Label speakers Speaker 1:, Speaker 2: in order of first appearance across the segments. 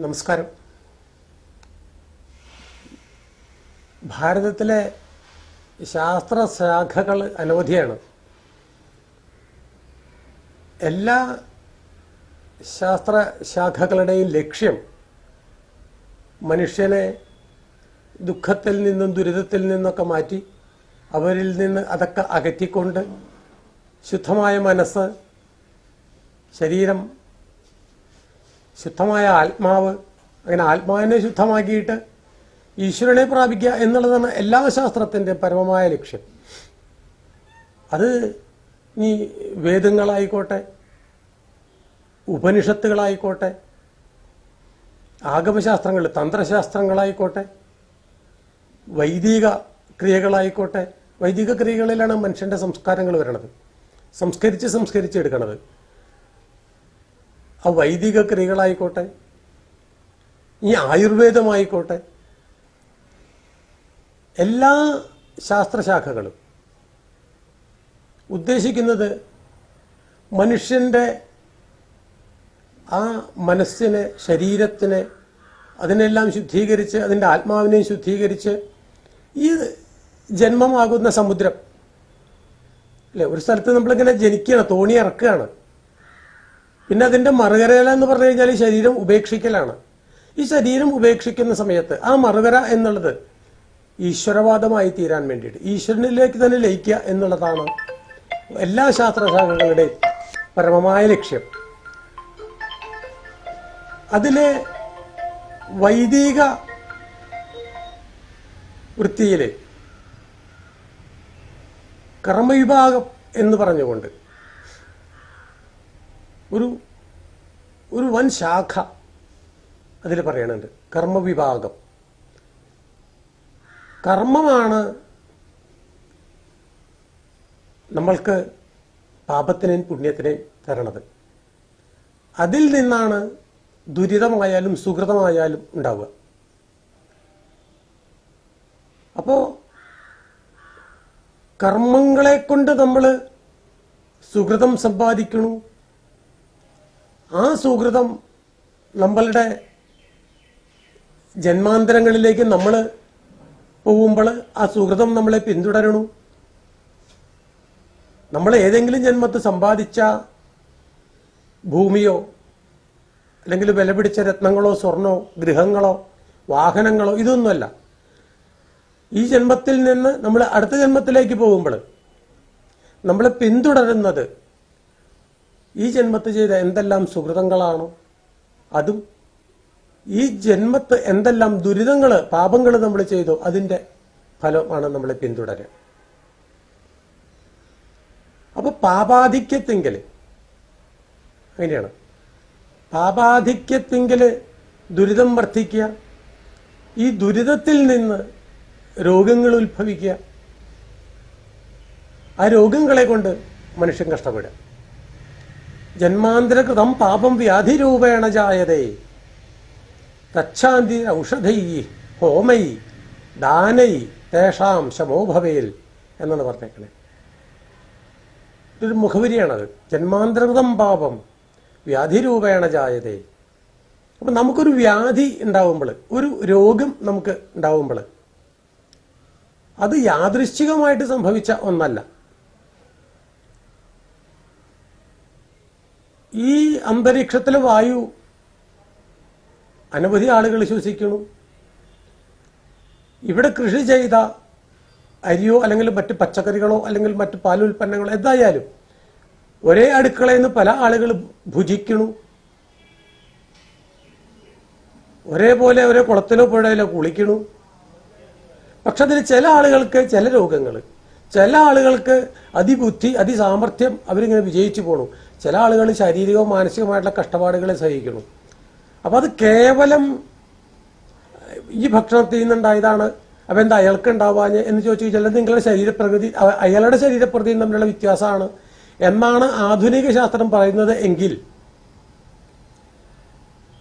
Speaker 1: നമസ്കാരം. ഭാരതത്തിലെ ശാസ്ത്ര ശാഖകൾ അനവധിയാണ്. എല്ലാ ശാസ്ത്ര ശാഖകളുടെയും ലക്ഷ്യം മനുഷ്യനെ ദുഃഖത്തിൽ നിന്നും ദുരിതത്തിൽ നിന്നൊക്കെ മാറ്റി അവരിൽ നിന്ന് അതൊക്കെ അകറ്റിക്കൊണ്ട് ശുദ്ധമായ മനസ്സ് ശരീരം ശുദ്ധമായ ആത്മാവ് അങ്ങനെ ആത്മാവിനെ ശുദ്ധമാക്കിയിട്ട് ഈശ്വരനെ പ്രാപിക്കുക എന്നുള്ളതാണ് എല്ലാ ശാസ്ത്രത്തിന്റെ പരമമായ ലക്ഷ്യം. അത് ഇനി വേദങ്ങളായിക്കോട്ടെ ഉപനിഷത്തുകളായിക്കോട്ടെ ആഗമശാസ്ത്രങ്ങൾ തന്ത്രശാസ്ത്രങ്ങളായിക്കോട്ടെ വൈദിക ക്രിയകളായിക്കോട്ടെ വൈദിക ക്രിയകളിലാണ് മനുഷ്യന്റെ സംസ്കാരങ്ങൾ വരണത്. സംസ്കരിച്ച് സംസ്കരിച്ച് എടുക്കണത്. ആ വൈദിക ക്രിയകളായിക്കോട്ടെ ഈ ആയുർവേദമായിക്കോട്ടെ എല്ലാ ശാസ്ത്രശാഖകളും ഉദ്ദേശിക്കുന്നത് മനുഷ്യന്റെ ആ മനസ്സിനെ ശരീരത്തിനെ അതിനെല്ലാം ശുദ്ധീകരിച്ച് അതിന്റെ ആത്മാവിനെയും ശുദ്ധീകരിച്ച് ഈ ജന്മമാകുന്ന സമുദ്രം. അല്ലെ ഒരു സ്ഥലത്ത് നമ്മളിങ്ങനെ ജനിക്കുകയാണ് തോണി ഇറക്കുകയാണ്. പിന്നെ അതിന്റെ മറുകരയില എന്ന് പറഞ്ഞു കഴിഞ്ഞാൽ ഈ ശരീരം ഉപേക്ഷിക്കലാണ്. ഈ ശരീരം ഉപേക്ഷിക്കുന്ന സമയത്ത് ആ മറുകര എന്നുള്ളത് ഈശ്വരവാദമായി തീരാൻ വേണ്ടിയിട്ട് ഈശ്വരനിലേക്ക് തന്നെ ലയിക്കുക എന്നുള്ളതാണ് എല്ലാ ശാസ്ത്രശാഖകളുടെയും പരമമായ ലക്ഷ്യം. അതിലെ വൈദിക വൃത്തിയിലെ കർമ്മവിഭാഗം എന്ന് പറഞ്ഞുകൊണ്ട് ഒരു ഒരു വൻ ശാഖ അതിൽ പറയണുണ്ട്. കർമ്മവിഭാഗം. കർമ്മമാണ് നമ്മൾക്ക് പാപത്തിനെയും പുണ്യത്തിനെയും തരണത്. അതിൽ നിന്നാണ് ദുരിതമായാലും സുഹൃതമായാലും ഉണ്ടാവുക. അപ്പോ കർമ്മങ്ങളെ കൊണ്ട് നമ്മൾ സുഹൃതം സമ്പാദിക്കണു. ആ സുഹൃതം നമ്മളുടെ ജന്മാന്തരങ്ങളിലേക്ക് നമ്മൾ പോകുമ്പോൾ ആ സുഹൃതം നമ്മളെ പിന്തുടരണു. നമ്മൾ ഏതെങ്കിലും ജന്മത്ത് സമ്പാദിച്ച ഭൂമിയോ അല്ലെങ്കിൽ വില പിടിച്ച രത്നങ്ങളോ സ്വർണോ ഗൃഹങ്ങളോ വാഹനങ്ങളോ ഇതൊന്നുമല്ല. ഈ ജന്മത്തിൽ നിന്ന് നമ്മൾ അടുത്ത ജന്മത്തിലേക്ക് പോകുമ്പോൾ നമ്മൾ പിന്തുടരുന്നത് ഈ ജന്മത്ത് ചെയ്ത എന്തെല്ലാം സുഹൃതങ്ങളാണോ? അതും ഈ ജന്മത്ത് എന്തെല്ലാം ദുരിതങ്ങൾ പാപങ്ങൾ നമ്മൾ ചെയ്തോ അതിന്റെ ഫലമാണ് നമ്മൾ പിന്തുടരുക. അപ്പൊ പാപാധിക്യത്തെങ്കിൽ അങ്ങനെയാണ്. പാപാധിക്യത്തെങ്കിൽ ദുരിതം വർദ്ധിക്കുക ഈ ദുരിതത്തിൽ നിന്ന് രോഗങ്ങൾ ഉത്ഭവിക്കുക ആ രോഗങ്ങളെ കൊണ്ട് മനുഷ്യൻ കഷ്ടപ്പെടുക. ജന്മാന്തരകൃതം പാപം വ്യാധിരൂപേണ ജായതേ. തച്ഛാന്തി ഔഷധൈ ഹോമൈ ദാനൈ തേഷാം ശമോഭവേൽ എന്നാണ് പറഞ്ഞേക്കണേ. ഇതൊരു മുഖവരിയാണത്. ജന്മാന്തരകൃതം പാപം വ്യാധിരൂപേണ ജായതേ. അപ്പം നമുക്കൊരു വ്യാധി ഉണ്ടാവുമ്പോൾ ഒരു രോഗം നമുക്ക് ഉണ്ടാവുമ്പോൾ അത് യാദൃശ്ചികമായിട്ട് സംഭവിച്ച ഒന്നല്ല. ഈ അന്തരീക്ഷത്തിലെ വായു അനവധി ആളുകൾ ശ്വസിക്കുന്നു. ഇവിടെ കൃഷി ചെയ്ത അരിയോ അല്ലെങ്കിൽ മറ്റ് പച്ചക്കറികളോ അല്ലെങ്കിൽ മറ്റ് പാലുൽപ്പന്നങ്ങളോ എന്തായാലും ഒരേ അടുക്കളയിൽ നിന്ന് പല ആളുകൾ ഭുജിക്കണു ഒരേപോലെ ഒരേ കുളത്തിലോ പുഴയിലോ കുളിക്കണു പക്ഷെ അതിൽ ചില ആളുകൾക്ക് ചില രോഗങ്ങൾ. ചില ആളുകൾക്ക് അതിബുദ്ധി അതിസാമർഥ്യം അവരിങ്ങനെ വിജയിച്ചു പോണു. ചില ആളുകൾ ശാരീരികവും മാനസികവുമായിട്ടുള്ള കഷ്ടപ്പാടുകളെ സഹിക്കണം അപ്പം അത് കേവലം ഈ ഭക്ഷണത്തിൽ നിന്നുണ്ടായതാണ്. അപ്പം എന്താ അയാൾക്ക് ഉണ്ടാവാഞ്ഞ് എന്ന് ചോദിച്ചു കഴിഞ്ഞാൽ നിങ്ങളുടെ ശരീരപ്രകൃതി അയാളുടെ ശരീരപ്രകൃതിയും തമ്മിലുള്ള വ്യത്യാസമാണ്. എന്നാണ് ആധുനിക ശാസ്ത്രം പറയുന്നത് എങ്കിൽ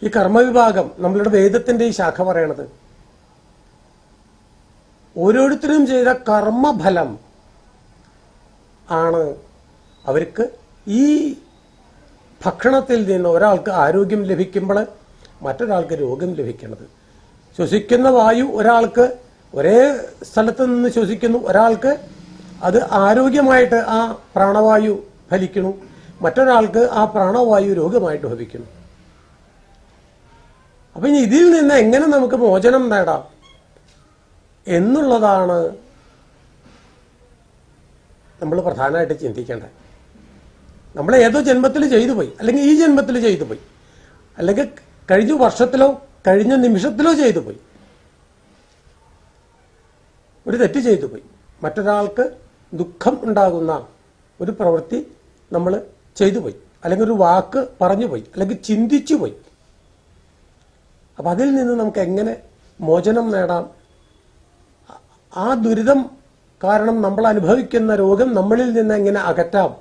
Speaker 1: ഈ കർമ്മവിഭാഗം നമ്മളുടെ വേദത്തിന്റെ ഈ ശാഖ പറയണത്. ഓരോരുത്തരും ചെയ്ത കർമ്മഫലം ആണ്. അവർക്ക് ഈ ഭക്ഷണത്തിൽ നിന്ന് ഒരാൾക്ക് ആരോഗ്യം ലഭിക്കുമ്പോൾ മറ്റൊരാൾക്ക് രോഗം ലഭിക്കുന്നത്. ശ്വസിക്കുന്ന വായു ഒരാൾക്ക് ഒരേ സ്ഥലത്ത് നിന്ന് ശ്വസിക്കുന്നു. ഒരാൾക്ക് അത് ആരോഗ്യമായിട്ട് ആ പ്രാണവായു ഫലിക്കുന്നു. മറ്റൊരാൾക്ക് ആ പ്രാണവായു രോഗമായിട്ട് ഭവിക്കുന്നു. അപ്പൊ ഇതിൽ നിന്ന് എങ്ങനെ നമുക്ക് മോചനം നേടാം? എന്നുള്ളതാണ് നമ്മൾ പ്രധാനമായിട്ട് ചിന്തിക്കേണ്ടത്. നമ്മൾ ഏതോ ജന്മത്തിൽ ചെയ്തു പോയി. അല്ലെങ്കിൽ ഈ ജന്മത്തിൽ ചെയ്തു പോയി. അല്ലെങ്കിൽ കഴിഞ്ഞ വർഷത്തിലോ കഴിഞ്ഞ നിമിഷത്തിലോ ചെയ്തു പോയി. ഒരു തെറ്റ് ചെയ്തു പോയി. മറ്റൊരാൾക്ക് ദുഃഖം ഉണ്ടാകുന്ന ഒരു പ്രവൃത്തി നമ്മൾ ചെയ്തു പോയി. അല്ലെങ്കിൽ ഒരു വാക്ക് പറഞ്ഞു പോയി. അല്ലെങ്കിൽ ചിന്തിച്ചു പോയി. അപ്പൊ അതിൽ നിന്ന് നമുക്ക് എങ്ങനെ മോചനം നേടാം? ആ ദുരിതം കാരണം നമ്മൾ അനുഭവിക്കുന്ന രോഗം നമ്മളിൽ നിന്ന് എങ്ങനെ അകറ്റാം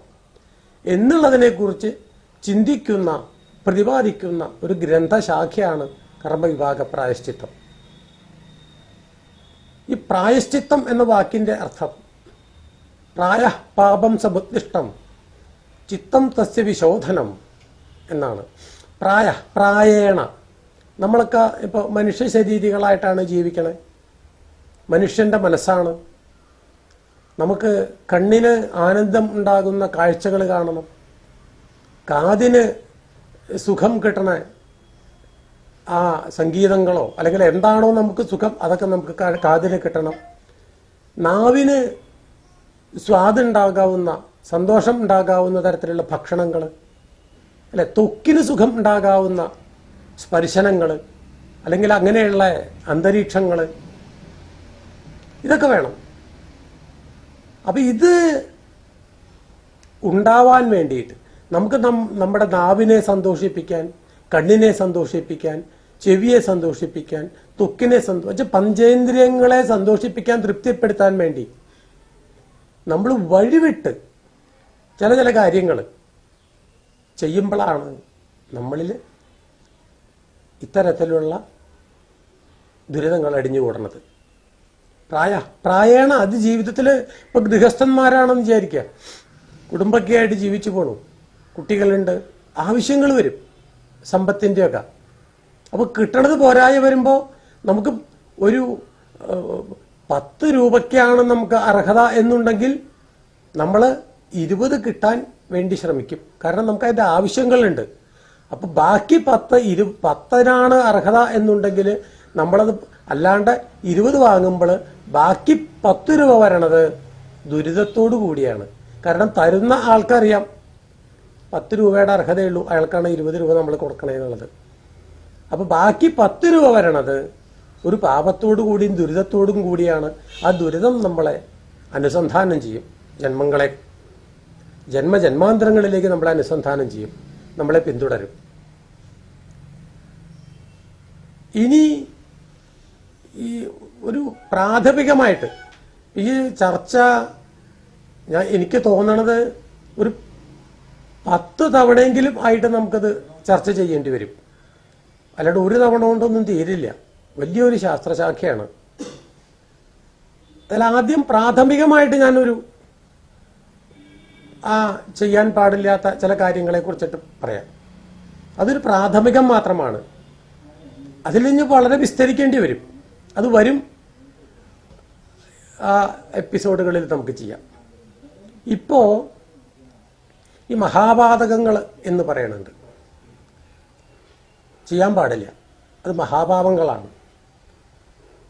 Speaker 1: എന്നുള്ളതിനെക്കുറിച്ച് ചിന്തിക്കുന്ന പ്രതിപാദിക്കുന്ന ഒരു ഗ്രന്ഥശാഖയാണ് കർമ്മവിഭാഗ പ്രായശ്ചിത്തം. ഈ പ്രായശ്ചിത്തം എന്ന വാക്കിന്റെ അർത്ഥം പ്രായ പാപം സമുദ്ദിഷ്ടം ചിത്തം തസ്യ വിശോധനം എന്നാണ്. പ്രായ പ്രായേണ. നമ്മളൊക്കെ ഇപ്പോൾ മനുഷ്യ ശരീരികളായിട്ടാണ് ജീവിക്കണേ. മനുഷ്യന്റെ മനസ്സാണ്. നമുക്ക് കണ്ണിന് ആനന്ദം ഉണ്ടാകുന്ന കാഴ്ചകൾ കാണണം. കാതിന് സുഖം കിട്ടണ ആ സംഗീതങ്ങളോ അല്ലെങ്കിൽ എന്താണോ നമുക്ക് സുഖം അതൊക്കെ നമുക്ക് കാതിന് കിട്ടണം. നാവിന് സ്വാദുണ്ടാകാവുന്ന സന്തോഷം ഉണ്ടാകാവുന്ന തരത്തിലുള്ള ഭക്ഷണങ്ങൾ അല്ലെ തൊക്കിന് സുഖം ഉണ്ടാകാവുന്ന സ്പർശനങ്ങൾ അല്ലെങ്കിൽ അങ്ങനെയുള്ള അന്തരീക്ഷങ്ങൾ ഇതൊക്കെ വേണം. അപ്പൊ ഇത് ഉണ്ടാവാൻ വേണ്ടിയിട്ട് നമുക്ക് നമ്മുടെ നാവിനെ സന്തോഷിപ്പിക്കാൻ കണ്ണിനെ സന്തോഷിപ്പിക്കാൻ ചെവിയെ സന്തോഷിപ്പിക്കാൻ തൊക്കിനെ സന്തോഷിച്ച് പഞ്ചേന്ദ്രിയങ്ങളെ സന്തോഷിപ്പിക്കാൻ തൃപ്തിപ്പെടുത്താൻ വേണ്ടി നമ്മൾ വഴിവിട്ട് ചില ചില കാര്യങ്ങൾ ചെയ്യുമ്പോഴാണ് നമ്മളിൽ ഇത്തരത്തിലുള്ള ദുരിതങ്ങൾ അടിഞ്ഞുകൂടുന്നത് പ്രായ. പ്രായേണ. അത് ജീവിതത്തിൽ ഇപ്പൊ ഗൃഹസ്ഥന്മാരാണെന്ന് വിചാരിക്കുക കുടുംബമൊക്കെ ആയിട്ട് ജീവിച്ചു പോണു. കുട്ടികളുണ്ട്. ആവശ്യങ്ങൾ വരും. സമ്പത്തിന്റെയൊക്കെ അപ്പോൾ കിട്ടണത് പോരായ വരുമ്പോൾ നമുക്ക് ഒരു പത്ത് രൂപയ്ക്കാണ് നമുക്ക് അർഹത എന്നുണ്ടെങ്കിൽ നമ്മൾ ഇരുപത് കിട്ടാൻ വേണ്ടി ശ്രമിക്കും. കാരണം നമുക്ക് അതിന്റെ ആവശ്യങ്ങളുണ്ട്. അപ്പൊ ബാക്കി പത്ത് ഇരു പത്തിനാണ് അർഹത എന്നുണ്ടെങ്കിൽ നമ്മളത് അല്ലാണ്ട് ഇരുപത് വാങ്ങുമ്പോൾ ബാക്കി പത്ത് രൂപ വരണത് ദുരിതത്തോടു കൂടിയാണ്. കാരണം തരുന്ന ആൾക്കറിയാം. പത്ത് രൂപയുടെ അർഹതയുള്ളൂ. അയാൾക്കാണ് ഇരുപത് രൂപ നമ്മൾ കൊടുക്കണേ എന്നുള്ളത്. അപ്പൊ ബാക്കി പത്ത് രൂപ വരണത് ഒരു പാപത്തോടു കൂടിയും ദുരിതത്തോടും കൂടിയാണ്. ആ ദുരിതം നമ്മളെ അനുസന്ധാനം ചെയ്യും. ജന്മങ്ങളെ ജന്മജന്മാന്തരങ്ങളിലേക്ക് നമ്മളെ അനുസന്ധാനം ചെയ്യും. നമ്മളെ പിന്തുടരും. ഇനി ഈ ഒരു പ്രാഥമികമായിട്ട് ഈ ചർച്ച ഞാൻ എനിക്ക് തോന്നണത് ഒരു പത്ത് തവണയെങ്കിലും ആയിട്ട് നമുക്കത് ചർച്ച ചെയ്യേണ്ടി വരും. അല്ലാണ്ട് ഒരു തവണ കൊണ്ടൊന്നും തീരില്ല. വലിയൊരു ശാസ്ത്രശാഖയാണ്. അതിൽ ആദ്യം പ്രാഥമികമായിട്ട് ഞാനൊരു ആ ചെയ്യാൻ പാടില്ലാത്ത ചില കാര്യങ്ങളെ കുറിച്ചിട്ട് പറയാം. അതൊരു പ്രാഥമികം മാത്രമാണ്. അതിൽ നിന്ന് വളരെ വിസ്തരിക്കേണ്ടി വരും. അത് വരും. ആ എപ്പിസോഡുകളിൽ നമുക്ക് ചെയ്യാം. ഇപ്പോൾ ഈ മഹാപാതകങ്ങൾ എന്ന് പറയുന്നുണ്ട് ചെയ്യാൻ പാടില്ല. അത് മഹാപാപങ്ങളാണ്.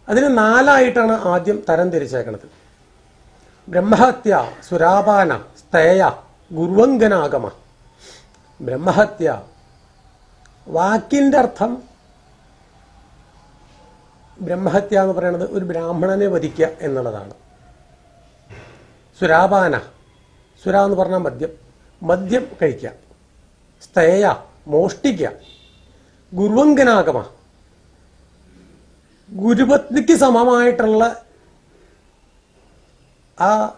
Speaker 1: അതിന് നാലായിട്ടാണ് ആദ്യം തരം തിരിച്ചേക്കണത്. ബ്രഹ്മഹത്യ സുരാപാന സ്തേയ ഗുർവങ്കനാഗമ ബ്രഹ്മഹത്യ. വാക്കിന്റെ അർത്ഥം ബ്രഹ്മഹത്യ എന്ന് പറയുന്നത് ഒരു ബ്രാഹ്മണനെ വധിക്കുക എന്നുള്ളതാണ്. സുരാപാന. സുര എന്ന് പറഞ്ഞാൽ മദ്യം. മദ്യം കഴിക്കുക. സ്തേയ. മോഷ്ടിക്കുക. ഗുരുവങ്കനാഗമ. ഗുരുപത്നിക്ക് സമമായിട്ടുള്ള ആ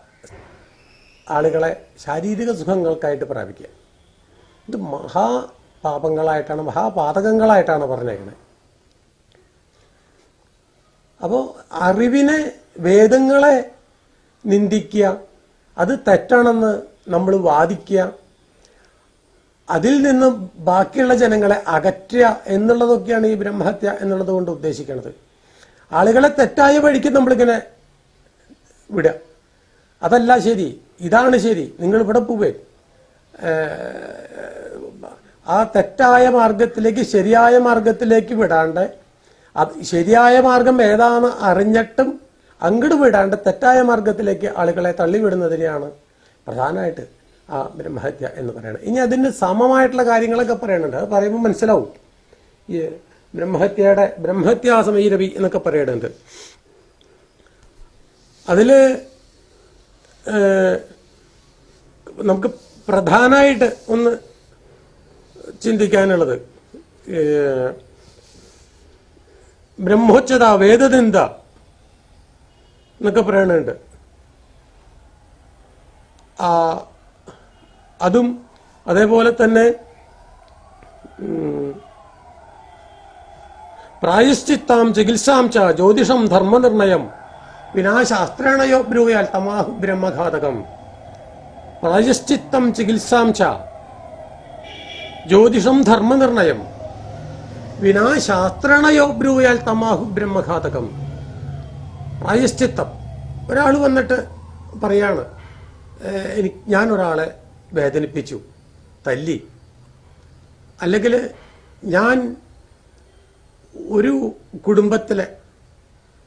Speaker 1: ആളുകളെ ശാരീരിക സുഖങ്ങൾക്കായിട്ട് പ്രാപിക്കുക. ഇത് മഹാപാപങ്ങളായിട്ടാണ് മഹാപാതകങ്ങളായിട്ടാണ് പറഞ്ഞേക്കുന്നത് അപ്പോൾ അറിവിനെ വേദങ്ങളെ നിന്ദിക്കുക അത് തെറ്റാണെന്ന് നമ്മൾ വാദിക്കുക അതിൽ നിന്നും ബാക്കിയുള്ള ജനങ്ങളെ അകറ്റുക എന്നുള്ളതൊക്കെയാണ് ഈ ബ്രഹ്മഹത്യ എന്നുള്ളത് കൊണ്ട് ഉദ്ദേശിക്കുന്നത് ആളുകളെ തെറ്റായ വഴിക്ക് നമ്മളിങ്ങനെ വിടുക. അതല്ല ശരി. ഇതാണ് ശരി. നിങ്ങൾ ഇവിടെ പോവേ ആ തെറ്റായ മാർഗത്തിലേക്ക് ശരിയായ മാർഗത്തിലേക്ക് വിടാണ്ട് അത് ശരിയായ മാർഗം ഏതാണ് അറിഞ്ഞിട്ടും അങ്ങട് വിടാണ്ട് തെറ്റായ മാർഗത്തിലേക്ക് ആളുകളെ തള്ളിവിടുന്നതിനെയാണ് പ്രധാനമായിട്ട് ആ ബ്രഹ്മഹത്യ എന്ന് പറയുന്നത്. ഇനി അതിന് സമമായിട്ടുള്ള കാര്യങ്ങളൊക്കെ പറയുന്നുണ്ട് അത് പറയുമ്പോൾ മനസ്സിലാവും. ഈ ബ്രഹ്മഹത്യയുടെ ബ്രഹ്മഹത്യാ സമീരവി എന്നൊക്കെ പറയുന്നുണ്ട് അതിൽ നമുക്ക് പ്രധാനമായിട്ട് ഒന്ന് ചിന്തിക്കാനുള്ളത് ബ്രഹ്മോച്ചത വേദനിന്ദ എന്നൊക്കെ പറയണുണ്ട്. അതും അതേപോലെ തന്നെ പ്രായശ്ചിത്താം ചികിത്സാം ച ജ്യോതിഷം ധർമ്മനിർണയം വിനാശാസ്ത്രേണയോ ബ്രൂയാൽ തമാഹു ബ്രഹ്മഘാതകം. പ്രായശ്ചിത്തം ചികിത്സാം ച ജ്യോതിഷം ധർമ്മനിർണയം വിനാശാസ്ത്രണയോ ബ്രൂയാൽ തമാഹു ബ്രഹ്മഘാതകം. പ്രായശ്ചിത്തം. ഒരാൾ വന്നിട്ട് പറയാണ് എനിക്ക് ഞാനൊരാളെ വേദനിപ്പിച്ചു തല്ലി. അല്ലെങ്കിൽ ഞാൻ ഒരു കുടുംബത്തിലെ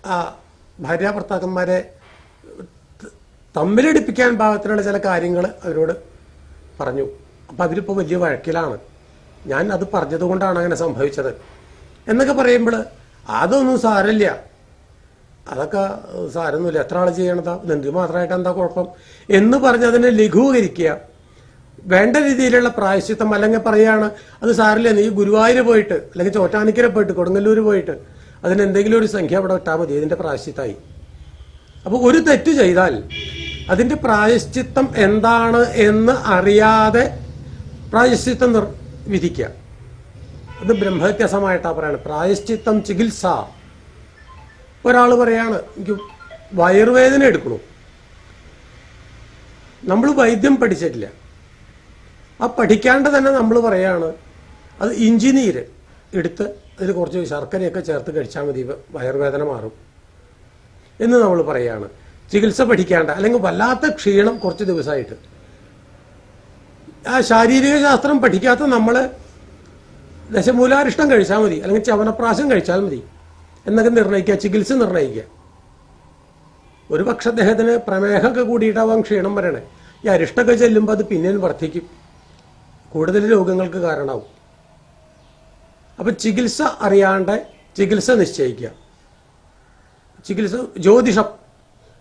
Speaker 1: ആ ഭാര്യ ഭർത്താക്കന്മാരെ തമ്മിലടിപ്പിക്കാൻ പാകത്തിലുള്ള ചില കാര്യങ്ങൾ അവരോട് പറഞ്ഞു. അപ്പം അവരിപ്പോൾ വലിയ വഴക്കിലാണ്. ഞാൻ അത് പറഞ്ഞതുകൊണ്ടാണ് അങ്ങനെ സംഭവിച്ചത്. എന്നൊക്കെ പറയുമ്പോൾ അതൊന്നും സാരമില്ല. അതൊക്കെ സാരമൊന്നുമില്ല. എത്ര ആൾ ചെയ്യണതാ? നിന്റെ മാത്രമായിട്ട് എന്താ കുഴപ്പം? എന്ന് പറഞ്ഞ് അതിനെ ലഘൂകരിക്കുക. വേണ്ട രീതിയിലുള്ള പ്രായശ്ചിത്തം അല്ലെങ്കിൽ പറയുകയാണ് അത് സാരില്ല നീ ഗുരുവായൂർ പോയിട്ട് അല്ലെങ്കിൽ ചോറ്റാനിക്കര പോയിട്ട് കൊടുങ്ങല്ലൂർ പോയിട്ട് അതിന് എന്തെങ്കിലും ഒരു സംഖ്യ അവിടെ ഇട്ടാൽ മതി. ഇതിന്റെ പ്രായശ്ചിത്തായി. അപ്പോൾ ഒരു തെറ്റ് ചെയ്താൽ അതിന്റെ പ്രായശ്ചിത്തം എന്താണ് എന്ന് അറിയാതെ പ്രായശ്ചിത്തം വിധിക്കുക. അത് ബ്രഹ്മവ്യത്യാസമായിട്ടാണ് പറയുന്നത് പ്രായശ്ചിത്തം ചികിത്സ. ഒരാൾ പറയാണ് എനിക്ക് വയറുവേദന എടുക്കണു. നമ്മൾ വൈദ്യം പഠിച്ചിട്ടില്ല. ആ പഠിക്കാണ്ട് തന്നെ നമ്മൾ പറയാണ് അത് ഇഞ്ചി നീര് എടുത്ത് അതിൽ കുറച്ച് ശർക്കരയൊക്കെ ചേർത്ത് കഴിച്ചാൽ മതി വയറുവേദന മാറും. എന്ന് നമ്മൾ പറയാണ്. ചികിത്സ പഠിക്കാണ്ട് അല്ലെങ്കിൽ വല്ലാത്ത ക്ഷീണം കുറച്ച് ദിവസമായിട്ട് ആ ശാരീരിക ശാസ്ത്രം പഠിക്കാത്ത നമ്മൾ ദശമൂലാരിഷ്ടം കഴിച്ചാൽ മതി അല്ലെങ്കിൽ ചവനപ്രാശം കഴിച്ചാൽ മതി എന്നൊക്കെ നിർണയിക്കുക ചികിത്സ നിർണയിക്കുക ഒരു പക്ഷെ അദ്ദേഹത്തിന് പ്രമേഹമൊക്കെ കൂടിയിട്ടാവാം ക്ഷീണം വരണേ ഈ അരിഷ്ടമൊക്കെ ചെല്ലുമ്പോൾ അത് പിന്നെയും വർദ്ധിക്കും. കൂടുതൽ രോഗങ്ങൾക്ക് കാരണമാവും. അപ്പം ചികിത്സ അറിയാണ്ട് ചികിത്സ നിശ്ചയിക്കുക. ചികിത്സ ജ്യോതിഷം.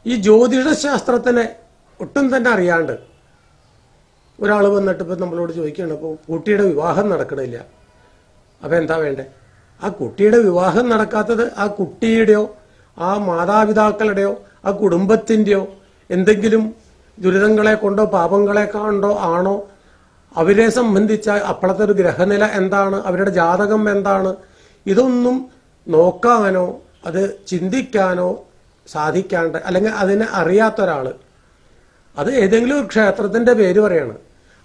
Speaker 1: ഈ ജ്യോതിഷ ശാസ്ത്രത്തിനെ ഒട്ടും തന്നെ അറിയാണ്ട് ഒരാൾ വന്നിട്ട് ഇപ്പം നമ്മളോട് ചോദിക്കുകയാണ് അപ്പോൾ കുട്ടിയുടെ വിവാഹം നടക്കണില്ല. അപ്പം എന്താ വേണ്ടേ? ആ കുട്ടിയുടെ വിവാഹം നടക്കാത്തത് ആ കുട്ടിയുടെയോ ആ മാതാപിതാക്കളുടെയോ ആ കുടുംബത്തിന്റെയോ എന്തെങ്കിലും ദുരിതങ്ങളെ കൊണ്ടോ പാപങ്ങളെ കൊണ്ടോ ആണോ? അവരെ സംബന്ധിച്ച അപ്പോഴത്തെ ഒരു ഗ്രഹനില എന്താണ്? അവരുടെ ജാതകം എന്താണ്? ഇതൊന്നും നോക്കാനോ അത് ചിന്തിക്കാനോ സാധിക്കാണ്ട് അല്ലെങ്കിൽ അതിനെ അറിയാത്ത അത് ഏതെങ്കിലും ഒരു ക്ഷേത്രത്തിന്റെ പേര് പറയാണ്.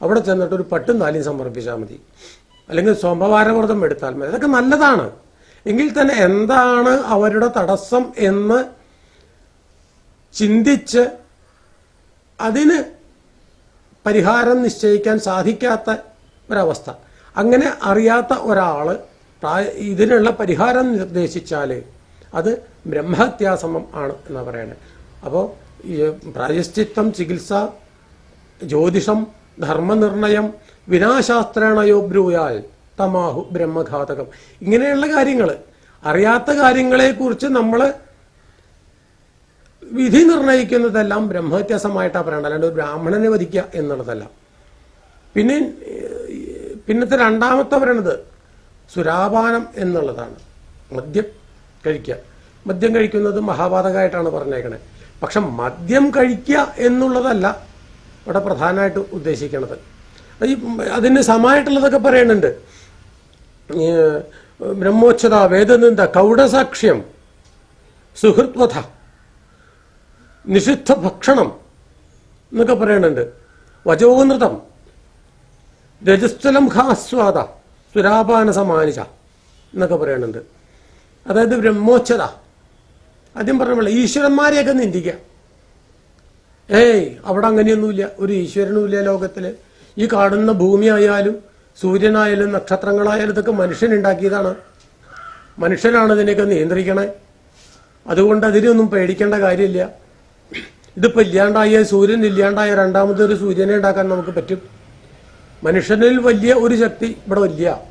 Speaker 1: അവിടെ ചെന്നിട്ട് ഒരു പട്ടും താലിയും സമർപ്പിച്ചാൽ മതി. അല്ലെങ്കിൽ സോമവാരവ്രതം എടുത്താൽ മതി. അതൊക്കെ നല്ലതാണ്. എങ്കിൽ തന്നെ എന്താണ് അവരുടെ തടസ്സം എന്ന് ചിന്തിച്ച് അതിന് പരിഹാരം നിശ്ചയിക്കാൻ സാധിക്കാത്ത ഒരവസ്ഥ. അങ്ങനെ അറിയാത്ത ഒരാൾ ഇതിനുള്ള പരിഹാരം നിർദ്ദേശിച്ചാൽ അത് ബ്രഹ്മഹത്യാസമം ആണ് എന്നാ പറയുന്നത് അപ്പോൾ പ്രായശ്ചിത്തം ചികിത്സ ജ്യോതിഷം ധർമ്മനിർണയം വിനാശാസ്ത്രേണയോ ബ്രൂയാൽ തമാഹു ബ്രഹ്മഘാതകം. ഇങ്ങനെയുള്ള കാര്യങ്ങൾ അറിയാത്ത കാര്യങ്ങളെക്കുറിച്ച് നമ്മൾ വിധി നിർണയിക്കുന്നതെല്ലാം ബ്രഹ്മവ്യത്യാസമായിട്ടാണ് പറയേണ്ടത്. അല്ലാണ്ട് ഒരു ബ്രാഹ്മണനെ വധിക്കുക എന്നുള്ളതല്ല. പിന്നെ പിന്നത്തെ രണ്ടാമത്തെ പറയണത് സുരാപാനം എന്നുള്ളതാണ്. മദ്യം കഴിക്കുക. മദ്യം കഴിക്കുന്നത് മഹാപാതകമായിട്ടാണ് പറഞ്ഞേക്കണേ. പക്ഷെ മദ്യം കഴിക്കുക എന്നുള്ളതല്ല ഇവിടെ പ്രധാനമായിട്ട് ഉദ്ദേശിക്കണത്. ഈ അതിന് സമായിട്ടുള്ളതൊക്കെ പറയുന്നുണ്ട് ബ്രഹ്മോച്ഛത വേദനിന്ദ കൗടസാക്ഷ്യം സുഹൃത്വഥ നിഷിദ്ധ ഭക്ഷണം എന്നൊക്കെ പറയുന്നുണ്ട് വചോനൃതം രജസ്ഥലം ഹാസ്വാദ സുരാപാന സമാനിച്ച എന്നൊക്കെ പറയുന്നുണ്ട് അതായത് ബ്രഹ്മോച്ചത ആദ്യം പറഞ്ഞ പോലെ ഈശ്വരന്മാരെയൊക്കെ നിന്ദിക്കാം. ഏയ് അവിടെ അങ്ങനെയൊന്നുമില്ല. ഒരു ഈശ്വരനുമില്ല ലോകത്തിൽ. ഈ കാണുന്ന ഭൂമിയായാലും സൂര്യനായാലും നക്ഷത്രങ്ങളായാലും ഇതൊക്കെ മനുഷ്യൻ ഉണ്ടാക്കിയതാണ് മനുഷ്യനാണ് ഇതിനെയൊക്കെ നിയന്ത്രിക്കണേ. അതുകൊണ്ട് അതിനൊന്നും പേടിക്കേണ്ട കാര്യമില്ല. ഇതിപ്പോ ഇല്ലാണ്ടായ സൂര്യൻ ഇല്ലാണ്ടായ രണ്ടാമതൊരു സൂര്യനെ ഉണ്ടാക്കാൻ നമുക്ക് പറ്റും. മനുഷ്യനിൽ വലിയ ഒരു ശക്തി ഇവിടെ ഇല്ല.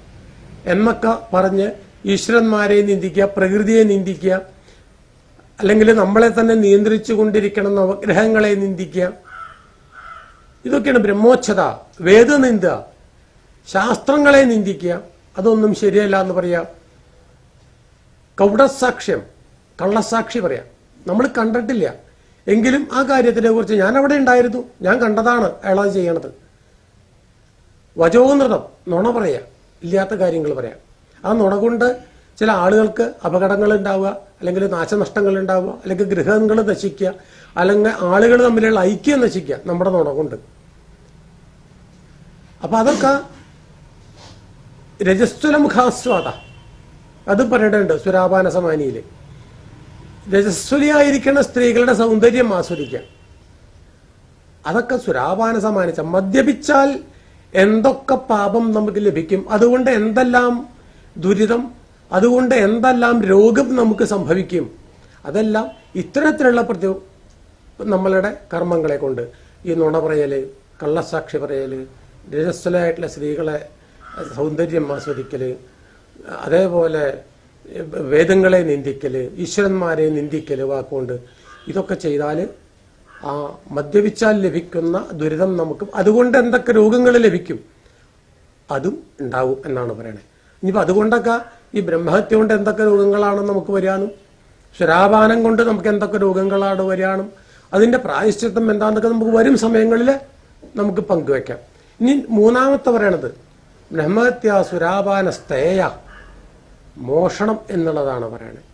Speaker 1: എന്നൊക്കെ പറഞ്ഞ് ഈശ്വരന്മാരെ നിന്ദിക്കുക പ്രകൃതിയെ നിന്ദിക്കുക അല്ലെങ്കിൽ നമ്മളെ തന്നെ നിയന്ത്രിച്ചു കൊണ്ടിരിക്കണം നവഗ്രഹങ്ങളെ നിന്ദിക്കുക. ഇതൊക്കെയാണ് ബ്രഹ്മോച്ഛത വേദനിന്ദ ശാസ്ത്രങ്ങളെ നിന്ദിക്കുക. അതൊന്നും ശരിയല്ല എന്ന് പറയാം. കൗടസാക്ഷ്യം കള്ളസാക്ഷി പറയാം. നമ്മൾ കണ്ടിട്ടില്ല. എങ്കിലും ആ കാര്യത്തിനെ കുറിച്ച് ഞാൻ അവിടെ ഉണ്ടായിരുന്നു. ഞാൻ കണ്ടതാണ് അയാൾ അത് ചെയ്യണത്. വചോനൃതം നുണ പറയാം. ഇല്ലാത്ത കാര്യങ്ങൾ പറയാം. ആ നുണ കൊണ്ട് ചില ആളുകൾക്ക് അപകടങ്ങൾ ഉണ്ടാവുക അല്ലെങ്കിൽ നാശനഷ്ടങ്ങൾ ഉണ്ടാവുക അല്ലെങ്കിൽ ഗൃഹങ്ങൾ നശിക്കുക അല്ലെങ്കിൽ ആളുകൾ തമ്മിലുള്ള ഐക്യം നശിക്കുക നമ്മുടെ നുണ കൊണ്ട് അപ്പൊ അതൊക്കെ രജസ്വലമുഖാസ്വാദ അത് പറയേണ്ടതുണ്ട് സുരാപാന സമാനിയിൽ. രജസ്വലിയായിരിക്കുന്ന സ്ത്രീകളുടെ സൗന്ദര്യം ആസ്വദിക്കാം അതൊക്കെ സുരാപാന സമാനിച്ച മദ്യപിച്ചാൽ എന്തൊക്കെ പാപം നമുക്ക് ലഭിക്കും? അതുകൊണ്ട് എന്തെല്ലാം ദുരിതം അതുകൊണ്ട് എന്തെല്ലാം രോഗം നമുക്ക് സംഭവിക്കും? അതെല്ലാം ഇത്തരത്തിലുള്ള പ്രതി നമ്മളുടെ കർമ്മങ്ങളെ കൊണ്ട്. ഈ നുണ പറയൽ കള്ളസാക്ഷി പറയൽ രജസ്വലായിട്ടുള്ള സ്ത്രീകളെ സൗന്ദര്യം ആസ്വദിക്കൽ അതേപോലെ വേദങ്ങളെ നിന്ദിക്കൽ ഈശ്വരന്മാരെ നിന്ദിക്കൽ വാക്കുകൊണ്ട് ഇതൊക്കെ ചെയ്താൽ ആ മദ്യപിച്ചാൽ ലഭിക്കുന്ന ദുരിതം നമുക്ക് അതുകൊണ്ട് എന്തൊക്കെ രോഗങ്ങൾ ലഭിക്കും? അതും ഉണ്ടാവും എന്നാണ് പറയണത് ഇനിയിപ്പോൾ അതുകൊണ്ടൊക്കെ ഈ ബ്രഹ്മഹത്യ കൊണ്ട് എന്തൊക്കെ രോഗങ്ങളാണ് നമുക്ക് വരാനും? ശരാപാനം കൊണ്ട് നമുക്ക് എന്തൊക്കെ രോഗങ്ങളാണ് വരാനും? അതിന്റെ പ്രായശ്ചിത്വം എന്താണെന്നൊക്കെ നമുക്ക് വരും സമയങ്ങളിൽ നമുക്ക് പങ്കുവെക്കാം. ഇനി മൂന്നാമത്തെ പറയണത് ബ്രഹ്മഹത്യ സുരാപാന സ്തേയ മോഷണം എന്നുള്ളതാണ് പറയണത്.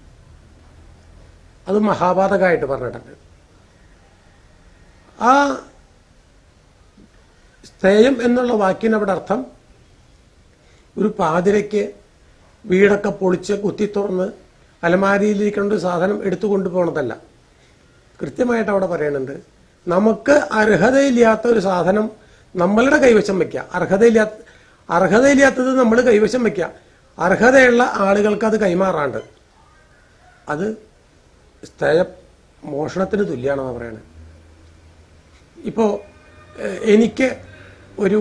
Speaker 1: അത് മഹാപാതകമായിട്ട് പറഞ്ഞിട്ടുണ്ട്. ആ സ്ഥേയം എന്നുള്ള വാക്കിനവിടെ അർത്ഥം ഒരു പാതിരയ്ക്ക് വീടൊക്കെ പൊളിച്ച് കുത്തി തുറന്ന് അലമാരിയിലിരിക്കേണ്ട ഒരു സാധനം എടുത്തു കൊണ്ടുപോകണതല്ല കൃത്യമായിട്ട് അവിടെ പറയുന്നുണ്ട് നമുക്ക് അർഹതയില്ലാത്ത ഒരു സാധനം നമ്മളുടെ കൈവശം വയ്ക്കുക അർഹതയില്ലാത്ത അർഹതയില്ലാത്തത് നമ്മൾ കൈവശം വയ്ക്കുക അർഹതയുള്ള ആളുകൾക്ക് അത് കൈമാറാണ്ട്. അത് സ്ഥല മോഷണത്തിന് തുല്യമാണെന്ന് പറയണത് ഇപ്പോൾ എനിക്ക് ഒരു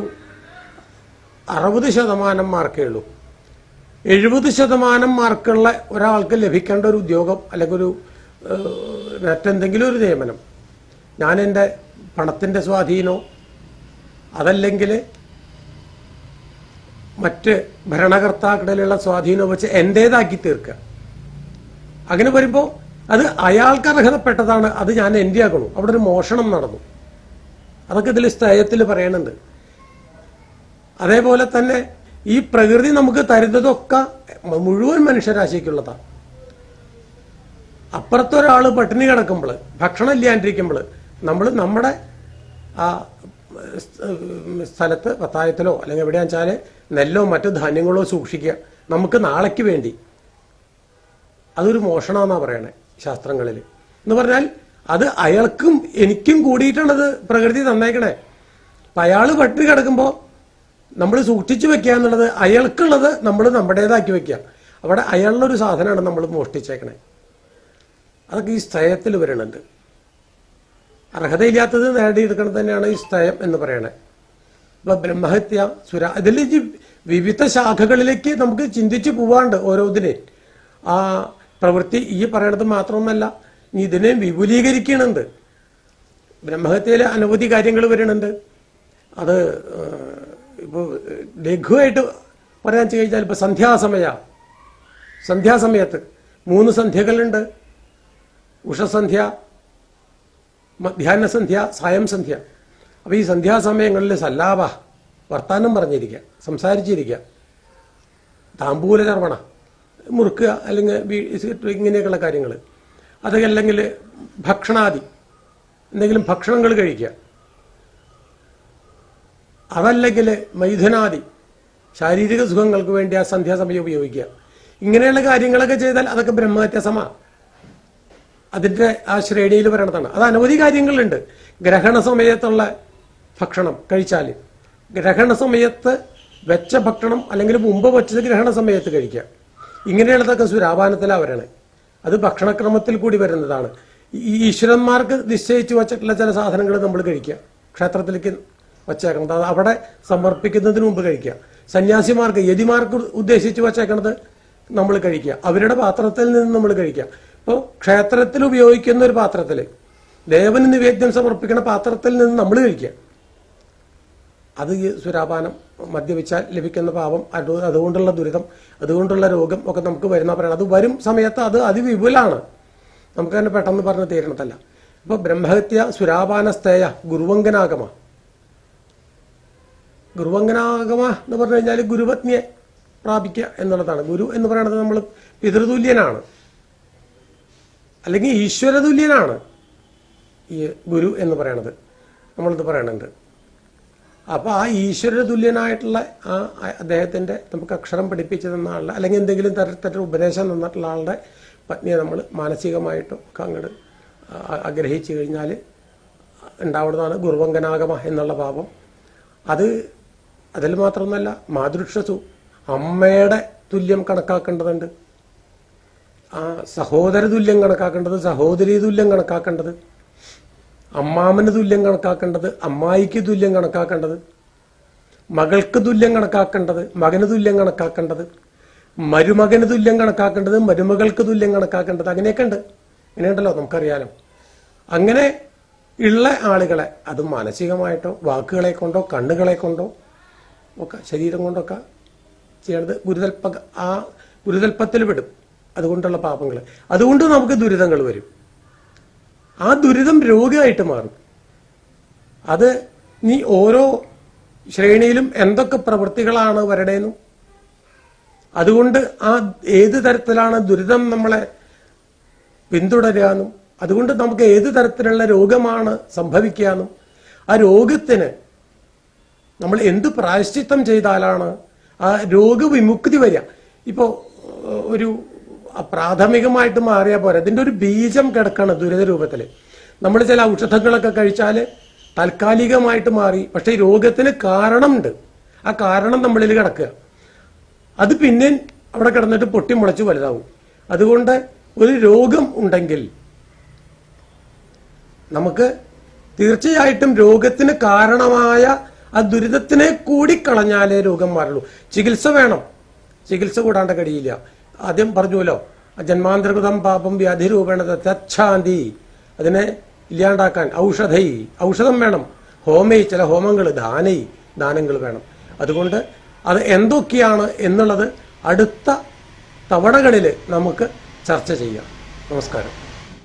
Speaker 1: അറുപത് ശതമാനം മാർക്കേ ഉള്ളൂ എഴുപത് ശതമാനം മാർക്കുള്ള ഒരാൾക്ക് ലഭിക്കേണ്ട ഒരു ഉദ്യോഗം അല്ലെങ്കിൽ ഒരു മറ്റെന്തെങ്കിലും ഒരു നിയമനം. ഞാൻ എന്റെ പണത്തിന്റെ സ്വാധീനോ അതല്ലെങ്കിൽ മറ്റ് ഭരണകർത്താക്കളിലുള്ള സ്വാധീനം വെച്ച് എന്റേതാക്കി തീർക്കുക. അങ്ങനെ വരുമ്പോൾ അത് അയാൾക്ക് അർഹതപ്പെട്ടതാണ് അത് ഞാൻ എന്റെ ആക്കണു അവിടെ ഒരു മോഷണം നടന്നു. അതൊക്കെ ഇതിൽ സ്ഥയത്തിൽ പറയുന്നുണ്ട് അതേപോലെ തന്നെ ഈ പ്രകൃതി നമുക്ക് തരുന്നതൊക്കെ മുഴുവൻ മനുഷ്യരാശിക്കുള്ളതാണ് അപ്പുറത്തൊരാൾ പട്ടിണി കിടക്കുമ്പോൾ ഭക്ഷണം ഇല്ലാണ്ടിരിക്കുമ്പോൾ നമ്മൾ നമ്മുടെ ആ സ്ഥലത്ത് പത്തായത്തിലോ അല്ലെങ്കിൽ എവിടെയാണെന്ന് വെച്ചാൽ നെല്ലോ മറ്റു ധാന്യങ്ങളോ സൂക്ഷിക്കുക. നമുക്ക് നാളേക്ക് വേണ്ടി. അതൊരു മോഷണമെന്നാ പറയണേ ശാസ്ത്രങ്ങളിൽ എന്ന് പറഞ്ഞാൽ അത് അയാൾക്കും എനിക്കും കൂടിയിട്ടാണത് പ്രകൃതി തന്നേക്കണേ. അപ്പൊ അയാൾ പട്ടിണി കിടക്കുമ്പോൾ നമ്മൾ സൂക്ഷിച്ചു വെക്കുക എന്നുള്ളത് അയാൾക്കുള്ളത് നമ്മൾ നമ്മുടേതാക്കി വെക്കുക. അവിടെ അയാളുടെ ഒരു സാധനമാണ് നമ്മൾ മോഷ്ടിച്ചേക്കണേ. അതൊക്കെ ഈ സ്ഥയത്തിൽ വരണുണ്ട്. അർഹതയില്ലാത്തത് നേടിയെടുക്കണം തന്നെയാണ് ഈ സ്ഥയം എന്ന് പറയണേ. ഇപ്പൊ ബ്രഹ്മഹത്യ സുര ഇതിൽ വിവിധ ശാഖകളിലേക്ക് നമുക്ക് ചിന്തിച്ചു പോവാണ്ട് ഓരോന്നിനെ ആ പ്രവൃത്തി ഈ പറയണത് മാത്രമൊന്നല്ല ഇതിനെ വിപുലീകരിക്കണുണ്ട്. ബ്രഹ്മഹത്യയിൽ അനവധി കാര്യങ്ങൾ വരുന്നുണ്ട് അത് ഇപ്പോൾ ലഘുവായിട്ട് പറയാൻ കഴിഞ്ഞാൽ ഇപ്പോൾ സന്ധ്യാസമയ. സന്ധ്യാസമയത്ത് മൂന്ന് സന്ധ്യകളുണ്ട്. ഉഷസന്ധ്യ മധ്യാഹ്ന സന്ധ്യ സായം സന്ധ്യ. അപ്പോൾ ഈ സന്ധ്യാസമയങ്ങളിൽ സല്ലാപ വർത്താനം പറഞ്ഞിരിക്കുക സംസാരിച്ചിരിക്കുക താമ്പൂല ചർവണ മുറുക്കുക അല്ലെങ്കിൽ ഇങ്ങനെയൊക്കെയുള്ള കാര്യങ്ങൾ അതൊക്കെ അല്ലെങ്കിൽ ഭക്ഷണാദി എന്തെങ്കിലും ഭക്ഷണങ്ങൾ കഴിക്കുക അതല്ലെങ്കിൽ മൈഥുനാദി ശാരീരിക സുഖങ്ങൾക്ക് വേണ്ടി ആ സന്ധ്യാസമയം ഉപയോഗിക്കുക. ഇങ്ങനെയുള്ള കാര്യങ്ങളൊക്കെ ചെയ്താൽ അതൊക്കെ ബ്രഹ്മവ്യത്യാസമാണ് അതിന്റെ ആ ശ്രേണിയിൽ വരണതാണ്. അത് അനവധി കാര്യങ്ങളുണ്ട്. ഗ്രഹണ സമയത്തുള്ള ഭക്ഷണം കഴിച്ചാൽ ഗ്രഹണ സമയത്ത് വെച്ച ഭക്ഷണം അല്ലെങ്കിൽ മുമ്പ് വെച്ചത് ഗ്രഹണ സമയത്ത് കഴിക്കുക. ഇങ്ങനെയുള്ളതൊക്കെ സുരാപാനത്തിലാണ് വരണേ അത് ഭക്ഷണക്രമത്തിൽ കൂടി വരുന്നതാണ്. ഈ ഈശ്വരന്മാർക്ക് നിശ്ചയിച്ചു വച്ചിട്ടുള്ള ചില സാധനങ്ങൾ നമ്മൾ കഴിക്കുക. ക്ഷേത്രത്തിലേക്ക് വച്ചേക്കണത്. അത് അവിടെ സമർപ്പിക്കുന്നതിന് മുമ്പ് കഴിക്കുക. സന്യാസിമാർക്ക് യതിമാർക്ക് ഉദ്ദേശിച്ച് വച്ചേക്കണത് നമ്മൾ കഴിക്കുക. അവരുടെ പാത്രത്തിൽ നിന്ന് നമ്മൾ കഴിക്കുക. ഇപ്പോൾ ക്ഷേത്രത്തിൽ ഉപയോഗിക്കുന്ന ഒരു പാത്രത്തിൽ ദേവന് നിവേദ്യം സമർപ്പിക്കുന്ന പാത്രത്തിൽ നിന്ന് നമ്മൾ കഴിക്കുക. അത് ഈ സുരാപാനം മദ്യപിച്ചാൽ ലഭിക്കുന്ന പാപം അത് അതുകൊണ്ടുള്ള ദുരിതം അതുകൊണ്ടുള്ള രോഗം ഒക്കെ നമുക്ക് വരുന്ന പറയണം അത് വരും സമയത്ത് അത് അതിവിപുലാണ്. നമുക്ക് തന്നെ പെട്ടെന്ന് പറഞ്ഞ് തീരണത്തല്ല ഇപ്പൊ ബ്രഹ്മഹത്യ സുരാപാനസ്തേയ ഗുരുവങ്കനാഗമ ഗുരുവങ്കനാഗമ എന്ന് പറഞ്ഞു കഴിഞ്ഞാൽ ഗുരുപത്നിയെ പ്രാപിക്കുക എന്നുള്ളതാണ്. ഗുരു എന്ന് പറയുന്നത് നമ്മൾ പിതൃതുല്യനാണ്. അല്ലെങ്കിൽ ഈശ്വരതുല്യനാണ് ഈ ഗുരു എന്ന് പറയണത്. നമ്മളിത് പറയണുണ്ട്? അപ്പൊ ആ ഈശ്വരതുല്യനായിട്ടുള്ള ആ അദ്ദേഹത്തിന്റെ നമുക്ക് അക്ഷരം പഠിപ്പിച്ചു തന്ന ആളുടെ അല്ലെങ്കിൽ എന്തെങ്കിലും തരത്തിലുള്ള ഉപദേശം തന്നിട്ടുള്ള ആളുടെ പത്നിയെ നമ്മൾ മാനസികമായിട്ടും ഒക്കെ അങ്ങോട്ട് ആഗ്രഹിച്ചു കഴിഞ്ഞാൽ ഉണ്ടാവുന്നതാണ് ഗുരുവങ്കനാഗമ എന്നുള്ള പാപം അത് അതിൽ മാത്രമൊന്നുമല്ല മാതൃക്ഷസു അമ്മയുടെ തുല്യം കണക്കാക്കേണ്ടതുണ്ട്. ആ സഹോദര തുല്യം കണക്കാക്കേണ്ടത് സഹോദരി തുല്യം കണക്കാക്കേണ്ടത് അമ്മാമന് തുല്യം കണക്കാക്കേണ്ടത് അമ്മായിക്ക് തുല്യം കണക്കാക്കേണ്ടത് മകൾക്ക് തുല്യം കണക്കാക്കേണ്ടത് മകന് തുല്യം കണക്കാക്കേണ്ടത് മരുമകന് തുല്യം കണക്കാക്കേണ്ടത് മരുമകൾക്ക് തുല്യം കണക്കാക്കേണ്ടത് അങ്ങനെയൊക്കെ ഉണ്ട്. ഇങ്ങനെയുണ്ടല്ലോ നമുക്കറിയാലോ. അങ്ങനെ ഉള്ള ആളുകളെ അത് മാനസികമായിട്ടോ വാക്കുകളെ കൊണ്ടോ കണ്ണുകളെ കൊണ്ടോ ഒക്കെ ശരീരം കൊണ്ടൊക്കെ ചെയ്യണത് ഗുരുതൽപ്പ ആ ഗുരുതൽപ്പത്തിൽ വിടും അതുകൊണ്ടുള്ള പാപങ്ങൾ അതുകൊണ്ട് നമുക്ക് ദുരിതങ്ങൾ വരും. ആ ദുരിതം രോഗമായിട്ട് മാറും. അത് നീ ഓരോ ശ്രേണിയിലും എന്തൊക്കെ പ്രവൃത്തികളാണ് വരടേന്നും? അതുകൊണ്ട് ആ ഏത് തരത്തിലാണ് ദുരിതം നമ്മളെ പിന്തുടരാനും അതുകൊണ്ട് നമുക്ക് ഏത് തരത്തിലുള്ള രോഗമാണ് സംഭവിക്കാനും ആ രോഗത്തിന് നമ്മൾ എന്ത് പ്രായശ്ചിത്തം ചെയ്താലാണ് ആ രോഗവിമുക്തി വരിക. ഇപ്പോൾ ഒരു പ്രാഥമികമായിട്ട് മാറിയാൽ പോരാ. അതിന്റെ ഒരു ബീജം കിടക്കണം ദുരിത രൂപത്തിൽ നമ്മൾ ചില ഔഷധങ്ങളൊക്കെ കഴിച്ചാൽ താൽക്കാലികമായിട്ട് മാറി. പക്ഷേ രോഗത്തിന് കാരണമുണ്ട്. ആ കാരണം നമ്മളിൽ കിടക്കുക. അത് പിന്നെ അവിടെ കിടന്നിട്ട് പൊട്ടി മുളച്ച് വലുതാവും. അതുകൊണ്ട് ഒരു രോഗം ഉണ്ടെങ്കിൽ നമുക്ക് തീർച്ചയായിട്ടും രോഗത്തിന് കാരണമായ ആ ദുരിതത്തിനെ കൂടി കളഞ്ഞാലേ രോഗം മാറുള്ളൂ. ചികിത്സ വേണം. ചികിത്സ കൂടാണ്ട് കഴിയില്ല. ആദ്യം പറഞ്ഞുവല്ലോ ജന്മാന്തരകൃതം പാപം വ്യാധി രൂപേണ തച്ഛാന്തി അതിനെ ഇല്ലാണ്ടാക്കാൻ ഔഷധൈ. ഔഷധം വേണം. ഹോമൈ ചില ഹോമങ്ങൾ ദാനൈ ദാനങ്ങൾ വേണം. അതുകൊണ്ട് അത് എന്തൊക്കെയാണ് എന്നുള്ളത് അടുത്ത തവണകളിൽ നമുക്ക് ചർച്ച ചെയ്യാം. നമസ്കാരം.